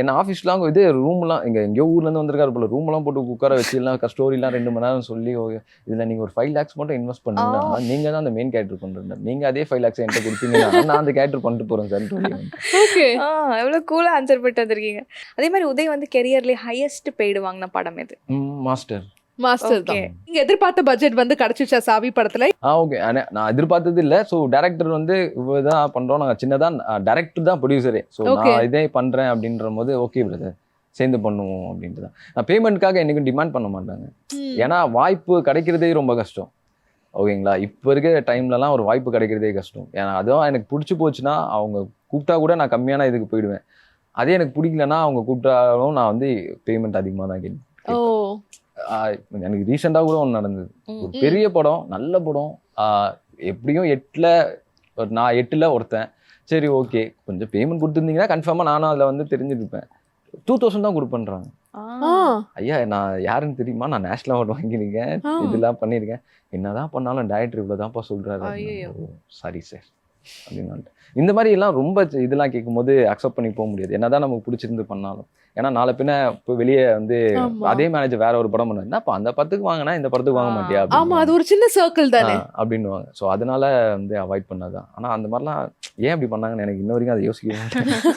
என்ன ஆஃபீஸ்லாம் இது ரூம்லாம் இங்கே எங்கேயோ ஊர்லேருந்து வந்திருக்காரு போல. ரூம்லாம் போட்டு உட்கார வச்சு எல்லாம் ஸ்டோரிலாம் ரெண்டு மணி நேரம் சொல்லி இதுல நீங்க ஒரு ஃபைவ் லேக்ஸ் மட்டும் இன்வெஸ்ட் பண்ணுங்க. நீங்க தான் அந்த மெயின் கேரக்டர் பண்றீங்க. நீங்க அதே ஃபைவ் லேக்ஸ் என்கிட்ட கொடுத்தீங்கன்னா நான் அந்த கேரக்டர் பண்ணிட்டு போறேன் சார். சொல்லி ஓகே ஆ எவ்வளோ கூலாக ஆன்சர் பண்ணிட்டு வந்திருக்கீங்க. அதே மாதிரி உதய் வந்து கெரியர்லேயே ஹையஸ்ட் பெய்டு வாங்கின படம் இது மாஸ்டர் மாஸ்டர் தான். நீங்க எதிர்பார்த்த பட்ஜெட் வந்து கிடைச்சிச்சா சாவி படத்துல? ஆ ஓகே நான் எதிர்பார்த்தது இல்லை. ஸோ டேரக்டர் வந்து இவ்வளோதான் பண்ணுறோம் நாங்கள் சின்னதாக டேரக்டர் தான் ப்ரொடியூசரே ஸோ Okay. நான் இதே பண்ணுறேன் அப்படின்ற போது ஓகே பிரதர் சேர்ந்து பண்ணுவோம் அப்படின்ட்டு தான். நான் பேமெண்ட்காக என்றைக்கும் டிமாண்ட் பண்ண மாட்டாங்க. ஏன்னா வாய்ப்பு கிடைக்கிறதே ரொம்ப கஷ்டம். ஓகேங்களா? இப்போ இருக்கிற டைம்லலாம் ஒரு வாய்ப்பு கிடைக்கிறதே கஷ்டம். ஏன்னா அதுவும் எனக்கு பிடிச்சி போச்சுன்னா அவங்க கூப்பிட்டா கூட நான் கம்மியான இதுக்கு போயிடுவேன். அதே எனக்கு பிடிக்கலன்னா அவங்க கூப்பிட்டாலும் நான் வந்து பேமெண்ட் அதிகமாக தான் கேட்பேன் எனக்கு ரீசெண்டாக கூட ஒன்று நடந்தது. ஒரு. பெரிய படம் நல்ல படம். எப்படியும் எட்டில் ஒரு நான் எட்டில் ஒருத்தன். சரி ஓகே. கொஞ்சம் பேமெண்ட் கொடுத்துருந்தீங்கன்னா கன்ஃபார்மாக நானும் அதில் வந்து தெரிஞ்சிருப்பேன் டூ தௌசண்ட் தான் கொடுப்பேன்றாங்க. ஆ. ஐயா நான் யாருன்னு தெரியுமா? நான் நேஷனல் அவார்டு வாங்கியிருக்கேன். இதெல்லாம் பண்ணியிருக்கேன். என்னதான் பண்ணாலும் டேரக்டர் இவ்வளோ தான்ப்பா சொல்கிறாரு. Sorry sir. அப்படின்னு இந்த மாதிரி எல்லாம் ரொம்ப இதெல்லாம் கேட்கும்போது அக்செப்ட் பண்ணி போக முடியாது. என்னதான் நமக்கு பிடிச்சிருந்து பண்ணாலும். ஏன்னா நாளை பின்ன இப்போ வெளியே வந்து. அதே மேனேஜர் வேற ஒரு படம் பண்ணுவாங்க என்னப்பா அந்த படத்துக்கு வாங்கினா இந்த படத்துக்கு வாங்க. மாட்டியா? ஆமா. அது ஒரு சின்ன சர்க்கிள் தானே. அப்படின்னுவாங்க. ஸோ அதனால வந்து அவாய்ட் பண்ணாதான். ஆனா அந்த மாதிரிலாம் ஏன் அப்படி பண்ணாங்கன்னு எனக்கு இன்ன வரைக்கும் அதை யோசிக்க